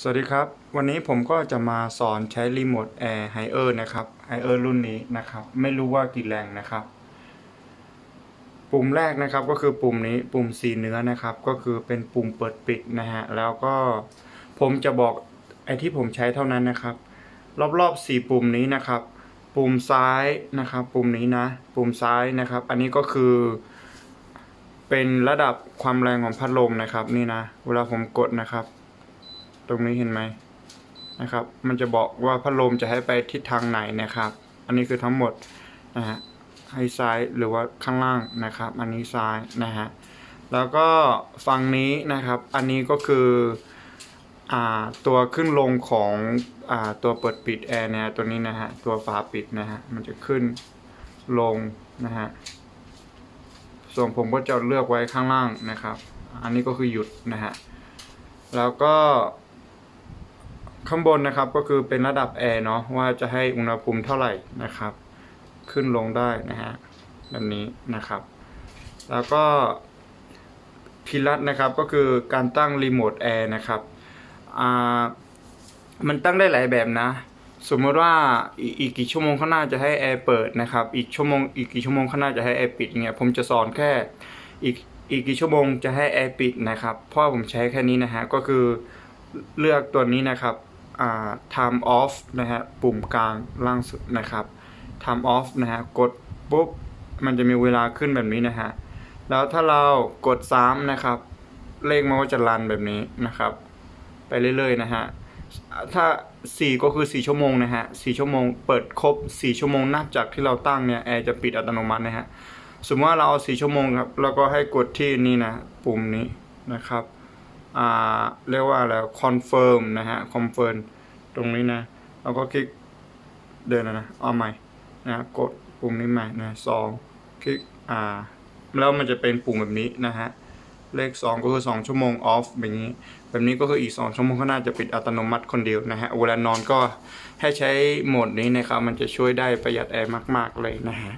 สวัสดีครับ วันนี้ผมก็จะมาสอนใช้รีโมทแอร์ไฮเออร์นะครับไฮเออร์รุ่นนี้นะครับ ไม่รู้ว่ากี่แรงนะครับ ปุ่มแรกนะครับก็คือปุ่มนี้ปุ่มสีเนื้อนะครับ ก็คือเป็นปุ่มเปิดปิดนะฮะ แล้วก็ผมจะบอกไอที่ผมใช้เท่านั้นนะครับ รอบๆสี่ปุ่มนี้นะครับ ปุ่มซ้ายนะครับ ปุ่มนี้นะ ปุ่มซ้ายนะครับ อันนี้ก็คือเป็นระดับความแรงของพัดลมนะครับ นี่นะ เวลาผมกดนะครับ ตรงนี้เห็นไหมนะครับ มันจะบอกว่าพัดลมจะให้ไปทิศทางไหนนะครับ อันนี้คือทั้งหมดนะฮะให้ซ้ายหรือว่าข้างล่างนะครับ อันนี้ซ้ายนะฮะแล้วก็ฝั่งนี้นะครับ อันนี้ก็คืออ่าตัวขึ้นลงของอ่าตัวเปิดปิดแอร์เนี่ยตัวนี้นะฮะตัวฝาปิดนะฮะมันจะขึ้นลงนะฮะส่วนผมก็จะเลือกไว้ข้างล่างนะครับ อันนี้ก็คือหยุดนะฮะแล้วก็ ข้างบนนะครับก็คือเป็นระดับแอร์เนาะว่าจะให้อุณหภูมิเท่าไหร่นะครับ ขึ้นลงได้นะฮะแบบนี้นะครับ แล้วก็พิลัดนะครับก็คือการตั้งรีโมทแอร์นะครับอ่ามันตั้งได้หลายแบบนะ สมมติว่าอีกอีกกี่ชั่วโมงข้างหน้าจะให้แอร์เปิดนะครับ อีกชั่วโมงอีกกี่ชั่วโมงข้างหน้าจะให้แอร์ปิดเงี้ยผมจะสอนแค่อีกอีกกี่ชั่วโมงจะให้แอร์ปิดนะครับเพราะว่าผมใช้แค่นี้นะฮะก็คือเลือกตัวนี้นะครับ time off นะฮะปุ่มกลางล่างสุดนะครับ time off นะฮะกดปุ๊บมันจะมีเวลาขึ้นแบบนี้นะฮะแล้วถ้าเรากด3นะครับ เลขมันก็จะรันแบบนี้นะครับ ไปเรื่อยๆนะฮะถ้า 4 ก็คือ 4 ชั่วโมงนะฮะ4ชั่วโมงเปิดครบ 4 ชั่วโมงนับจากที่เราตั้งเนี่ยแอร์จะปิดอัตโนมัตินะฮะสมมติว่าเราเอา 4 ชั่วโมงครับแล้วก็ให้กดที่นี่นะ ปุ่มนี้นะครับ อ่าเรียกว่าอะไร confirm นะฮะ confirm ตรงนี้นะแล้วก็คลิกเดินนะนะเอาใหม่นะกดปุ่มนี้ใหม่นะสองคลิกอ่าแล้วมันจะเป็นปุ่มแบบนี้นะฮะเลข 2 ก็คือ 2 ชั่วโมง off แบบนี้ แบบนี้ก็คืออีก 2 ชั่วโมงข้างหน้าจะปิดอัตโนมัติคนเดียวนะฮะ เวลานอนก็ให้ใช้โหมดนี้นะครับ มันจะช่วยได้ประหยัดแอร์มาก ๆ เลยนะฮะ